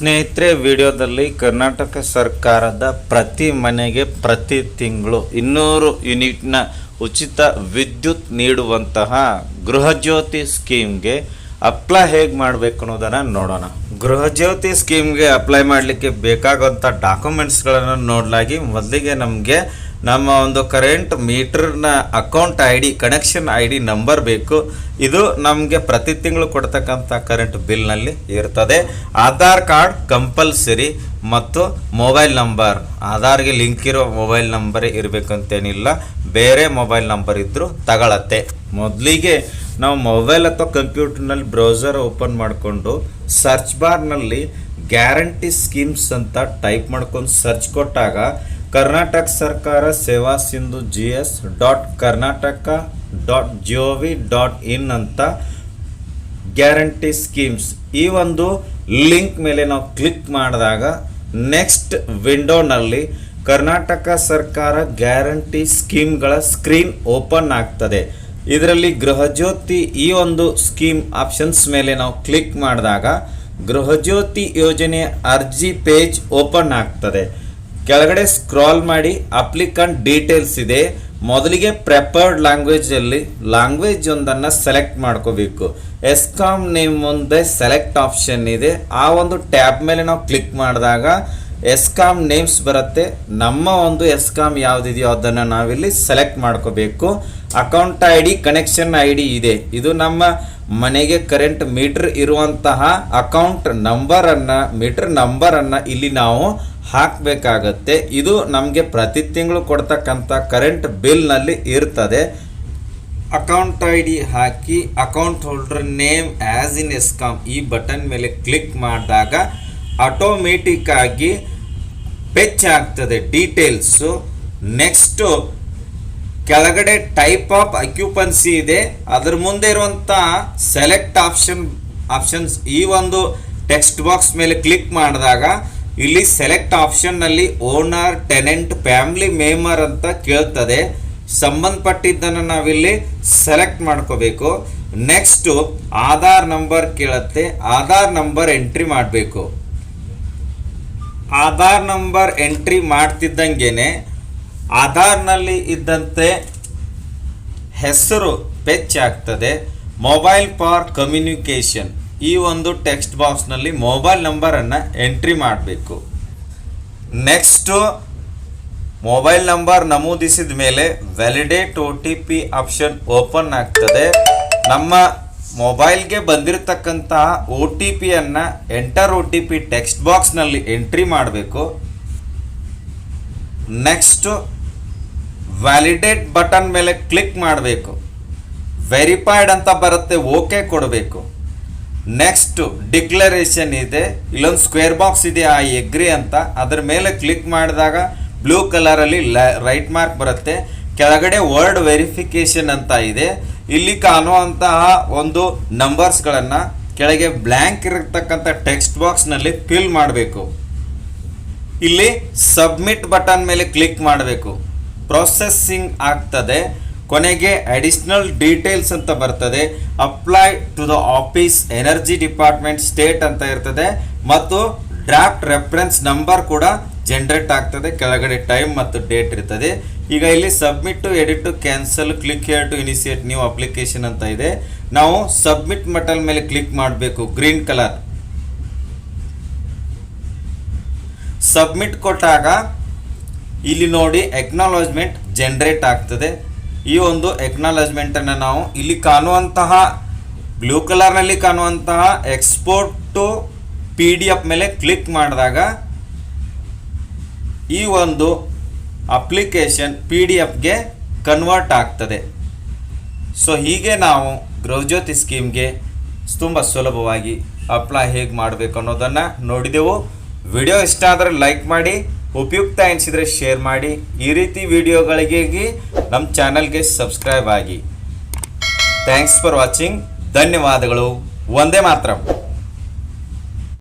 ಸ್ನೇಹಿತರೆ, ವಿಡಿಯೋದಲ್ಲಿ ಕರ್ನಾಟಕ ಸರ್ಕಾರದ ಪ್ರತಿ ಮನೆಗೆ ಪ್ರತಿ ತಿಂಗಳು ಇನ್ನೂರು ಯೂನಿಟ್ನ ಉಚಿತ ವಿದ್ಯುತ್ ನೀಡುವಂತಹ ಗೃಹಜ್ಯೋತಿ ಸ್ಕೀಮ್ಗೆ ಅಪ್ಲೈ ಹೇಗೆ ಮಾಡಬೇಕು ಅನ್ನೋದನ್ನು ನೋಡೋಣ. ಗೃಹಜ್ಯೋತಿ ಸ್ಕೀಮ್ಗೆ ಅಪ್ಲೈ ಮಾಡಲಿಕ್ಕೆ ಬೇಕಾಗುವಂಥ ಡಾಕ್ಯುಮೆಂಟ್ಸ್ಗಳನ್ನು ನೋಡಲಾಗಿ ಮೊದಲಿಗೆ ನಮಗೆ ನಮ್ಮ ಒಂದು current ಮೀಟರ್ನ account I D connection I D number ಬೇಕು. ಇದು ನಮಗೆ ಪ್ರತಿ ತಿಂಗಳು ಕೊಡ್ತಕ್ಕಂಥ ಕರೆಂಟ್ ಬಿಲ್ನಲ್ಲಿ ಇರ್ತದೆ. ಆಧಾರ್ ಕಾರ್ಡ್ ಕಂಪಲ್ಸರಿ ಮತ್ತು ಮೊಬೈಲ್ ನಂಬರ್ ಆಧಾರ್ಗೆ ಲಿಂಕ್ ಇರೋ ಮೊಬೈಲ್ ನಂಬರ್ ಇರಬೇಕಂತೇನಿಲ್ಲ. ಬೇರೆ ಮೊಬೈಲ್ ನಂಬರ್ ಇದ್ದರೂ ತಗೊಳತ್ತೆ. ಮೊದಲಿಗೆ ನಾವು ಮೊಬೈಲ್ ಅಥವಾ ಕಂಪ್ಯೂಟರ್ನಲ್ಲಿ ಬ್ರೌಸರ್ ಓಪನ್ ಮಾಡಿಕೊಂಡು ಸರ್ಚ್ ಬಾರ್ನಲ್ಲಿ ಗ್ಯಾರಂಟಿ ಸ್ಕೀಮ್ಸ್ ಅಂತ ಟೈಪ್ ಮಾಡ್ಕೊಂಡು ಸರ್ಚ್ ಕೊಟ್ಟಾಗ ಕರ್ನಾಟಕ ಸರ್ಕಾರ Seva Sindhu G S dot Karnataka dot G V dot in ಅಂತ ಗ್ಯಾರಂಟಿ ಸ್ಕೀಮ್ಸ್. ಈ ಒಂದು ಲಿಂಕ್ ಮೇಲೆ ನಾವು ಕ್ಲಿಕ್ ಮಾಡಿದಾಗ ನೆಕ್ಸ್ಟ್ ವಿಂಡೋನಲ್ಲಿ ಕರ್ನಾಟಕ ಸರ್ಕಾರ ಗ್ಯಾರಂಟಿ ಸ್ಕೀಮ್ಗಳ ಸ್ಕ್ರೀನ್ ಓಪನ್ ಆಗ್ತದೆ. ಇದರಲ್ಲಿ ಗೃಹಜ್ಯೋತಿ ಈ ಒಂದು ಸ್ಕೀಮ್ ಆಪ್ಷನ್ಸ್ ಮೇಲೆ ನಾವು ಕ್ಲಿಕ್ ಮಾಡಿದಾಗ ಗೃಹಜ್ಯೋತಿ ಯೋಜನೆ ಅರ್ಜಿ ಪೇಜ್ ಓಪನ್ ಆಗ್ತದೆ. ಕೆಳಗಡೆ ಸ್ಕ್ರಾಲ್ ಮಾಡಿ ಅಪ್ಲಿಕಂಟ್ ಡೀಟೇಲ್ಸ್ ಇದೆ. ಮೊದಲಿಗೆ ಪ್ರೆಪರ್ಡ್ ಲ್ಯಾಂಗ್ವೇಜಲ್ಲಿ ಲ್ಯಾಂಗ್ವೇಜ್ ಒಂದನ್ನು ಸೆಲೆಕ್ಟ್ ಮಾಡ್ಕೋಬೇಕು. ಎಸ್ಕಾಮ್ ನೇಮ್ ಮುಂದೆ ಸೆಲೆಕ್ಟ್ ಆಪ್ಷನ್ ಇದೆ. ಆ ಒಂದು ಟ್ಯಾಬ್ ಮೇಲೆ ನಾವು ಕ್ಲಿಕ್ ಮಾಡಿದಾಗ ಎಸ್ಕಾಮ್ ನೇಮ್ಸ್ ಬರುತ್ತೆ. ನಮ್ಮ ಒಂದು ಎಸ್ಕಾಮ್ ಯಾವುದಿದೆಯೋ ಅದನ್ನು ನಾವಿಲ್ಲಿ ಸೆಲೆಕ್ಟ್ ಮಾಡ್ಕೋಬೇಕು. Account I D, connection I D ಇದೆ. ಇದು ನಮ್ಮ ಮನೆಗೆ ಕರೆಂಟ್ ಮೀಟರ್ ಇರುವಂತಹ ಅಕೌಂಟ್ ನಂಬರನ್ನು, ಮೀಟರ್ ನಂಬರನ್ನು ಇಲ್ಲಿ ನಾವು ಹಾಕಬೇಕಾಗತ್ತೆ. ಇದು ನಮಗೆ ಪ್ರತಿ ತಿಂಗಳು ಕೊಡ್ತಕ್ಕಂಥ ಕರೆಂಟ್ ಬಿಲ್ನಲ್ಲಿ ಇರ್ತದೆ. Account I D hockey, account holder name as in ESCOM ಈ ಬಟನ್ ಮೇಲೆ ಕ್ಲಿಕ್ ಮಾಡಿದಾಗ ಆಟೋಮೆಟಿಕ್ ಆಗಿ ಪೆಚ್ ಆಗ್ತದೆ ಡೀಟೇಲ್ಸು ನೆಕ್ಸ್ಟು ಕೆಳಗಡೆ ಟೈಪ್ ಆಫ್ ಅಕ್ಯುಪನ್ಸಿ ಇದೆ. ಅದ್ರ ಮುಂದೆ ಇರುವಂಥ ಸೆಲೆಕ್ಟ್ ಆಪ್ಷನ್ ಆಪ್ಷನ್ಸ್ ಈ ಒಂದು ಟೆಕ್ಸ್ಟ್ ಬಾಕ್ಸ್ ಮೇಲೆ ಕ್ಲಿಕ್ ಮಾಡಿದಾಗ ಇಲ್ಲಿ ಸೆಲೆಕ್ಟ್ ಆಪ್ಷನ್ನಲ್ಲಿ ಓನರ್ ಟೆನೆಂಟ್ ಫ್ಯಾಮಿಲಿ ಮೆಂಬರ್ ಅಂತ ಕೇಳ್ತದೆ. ಸಂಬಂಧಪಟ್ಟಿದ್ದನ್ನು ನಾವಿಲ್ಲಿ ಸೆಲೆಕ್ಟ್ ಮಾಡ್ಕೋಬೇಕು. ನೆಕ್ಸ್ಟು ಆಧಾರ್ ನಂಬರ್ ಕೇಳುತ್ತೆ. ಆಧಾರ್ ನಂಬರ್ ಎಂಟ್ರಿ ಮಾಡಬೇಕು. ಆಧಾರ್ ನಂಬರ್ ಎಂಟ್ರಿ ಮಾಡ್ತಿದ್ದಂಗೆ ಆಧಾರ್ನಲ್ಲಿ ಇದ್ದಂತೆ ಹೆಸರು ಪೆಚ್ ಆಗ್ತದೆ. ಮೊಬೈಲ್ ಫಾರ್ ಕಮ್ಯುನಿಕೇಷನ್ ಈ ಒಂದು ಟೆಕ್ಸ್ಟ್ ಬಾಕ್ಸ್ನಲ್ಲಿ ಮೊಬೈಲ್ ನಂಬರನ್ನು ಎಂಟ್ರಿ ಮಾಡಬೇಕು. ನೆಕ್ಸ್ಟು ಮೊಬೈಲ್ ನಂಬರ್ ನಮೂದಿಸಿದ ಮೇಲೆ validate O T P option open ಆಗ್ತದೆ. ನಮ್ಮ ಮೊಬೈಲ್ಗೆ ಬಂದಿರತಕ್ಕಂತಹ ಒ ಟಿ ಪಿಯನ್ನು enter O T P text ಬಾಕ್ಸ್ನಲ್ಲಿ ಎಂಟ್ರಿ ಮಾಡಬೇಕು. ನೆಕ್ಸ್ಟು ವ್ಯಾಲಿಡೇಟ್ ಬಟನ್ ಮೇಲೆ ಕ್ಲಿಕ್ ಮಾಡಬೇಕು. ವೆರಿಫೈಡ್ ಅಂತ ಬರುತ್ತೆ, ಓಕೆ ಕೊಡಬೇಕು. ನೆಕ್ಸ್ಟ್ ಡಿಕ್ಲರೇಷನ್ ಇದೆ, ಇಲ್ಲೊಂದು ಸ್ಕ್ವೇರ್ ಬಾಕ್ಸ್ ಇದೆ, ಆ ಎಗ್ರಿ ಅಂತ. ಅದರ ಮೇಲೆ ಕ್ಲಿಕ್ ಮಾಡಿದಾಗ ಬ್ಲೂ ಕಲರಲ್ಲಿ ರೈಟ್ ಮಾರ್ಕ್ ಬರುತ್ತೆ. ಕೆಳಗಡೆ ವರ್ಡ್ ವೆರಿಫಿಕೇಶನ್ ಅಂತ ಇದೆ. ಇಲ್ಲಿ ಕಾಣುವಂತಹ ಒಂದು ನಂಬರ್ಸ್ಗಳನ್ನು ಕೆಳಗೆ ಬ್ಲ್ಯಾಂಕ್ ಇರತಕ್ಕಂಥ ಟೆಕ್ಸ್ಟ್ ಬಾಕ್ಸ್ನಲ್ಲಿ ಫಿಲ್ ಮಾಡಬೇಕು. ಇಲ್ಲಿ ಸಬ್ಮಿಟ್ ಬಟನ್ ಮೇಲೆ ಕ್ಲಿಕ್ ಮಾಡಬೇಕು. ಪ್ರೊಸೆಸ್ಸಿಂಗ್ ಆಗ್ತದೆ. ಕೊನೆಗೆ ಅಡಿಷನಲ್ ಡೀಟೇಲ್ಸ್ ಅಂತ ಬರ್ತದೆ. Apply to the office energy department state ಅಂತ ಇರ್ತದೆ. ಮತ್ತು ಡ್ರಾಫ್ಟ್ ರೆಫರೆನ್ಸ್ ನಂಬರ್ ಕೂಡ ಜನರೇಟ್ ಆಗ್ತದೆ, ಕೆಳಗಡೆ ಟೈಮ್ ಮತ್ತು ಡೇಟ್ ಇರ್ತದೆ. ಈಗ ಇಲ್ಲಿ submit to edit to cancel, click here to initiate new application ಅಂತ ಇದೆ. ನಾವು ಸಬ್ಮಿಟ್ ಮಟಲ್ ಮೇಲೆ ಕ್ಲಿಕ್ ಮಾಡಬೇಕು, ಗ್ರೀನ್ ಕಲರ್. ಸಬ್ಮಿಟ್ ಕೊಟ್ಟಾಗ ಇಲ್ಲಿ ನೋಡಿ ಎಕ್ನಾಲಜ್ಮೆಂಟ್ ಜನ್ರೇಟ್ ಆಗ್ತದೆ. ಈ ಒಂದು ಎಕ್ನಾಲಜ್ಮೆಂಟನ್ನು ನಾವು ಇಲ್ಲಿ ಕಾಣುವಂತಹ ಬ್ಲೂ ಕಲರ್ನಲ್ಲಿ ಕಾಣುವಂತಹ export to P D F ಮೇಲೆ ಕ್ಲಿಕ್ ಮಾಡಿದಾಗ ಈ ಒಂದು ಅಪ್ಲಿಕೇಶನ್ ಪಿ ಡಿ ಎಫ್ಗೆ ಕನ್ವರ್ಟ್ ಆಗ್ತದೆ. ಸೊ ಹೀಗೆ ನಾವು ಗೃಹಜ್ಯೋತಿ ಸ್ಕೀಮ್ಗೆ ತುಂಬ ಸುಲಭವಾಗಿ ಅಪ್ಲೈ ಹೇಗೆ ಮಾಡಬೇಕು ಅನ್ನೋದನ್ನು ನೋಡಿದೆವು. ವಿಡಿಯೋ ಇಷ್ಟ ಆದರೆ ಲೈಕ್ ಮಾಡಿ, ಉಪಯುಕ್ತ ಎನಿಸಿದರೆ ಶೇರ್ ಮಾಡಿ. ಈ ರೀತಿ ವಿಡಿಯೋಗಳಿಗೆ ನಮ್ಮ ಚಾನಲ್ಗೆ ಸಬ್ಸ್ಕ್ರೈಬ್ ಆಗಿ. ಥ್ಯಾಂಕ್ಸ್ ಫಾರ್ ವಾಚಿಂಗ್ ಧನ್ಯವಾದಗಳು. ಒಂದೇ ಮಾತ್ರ.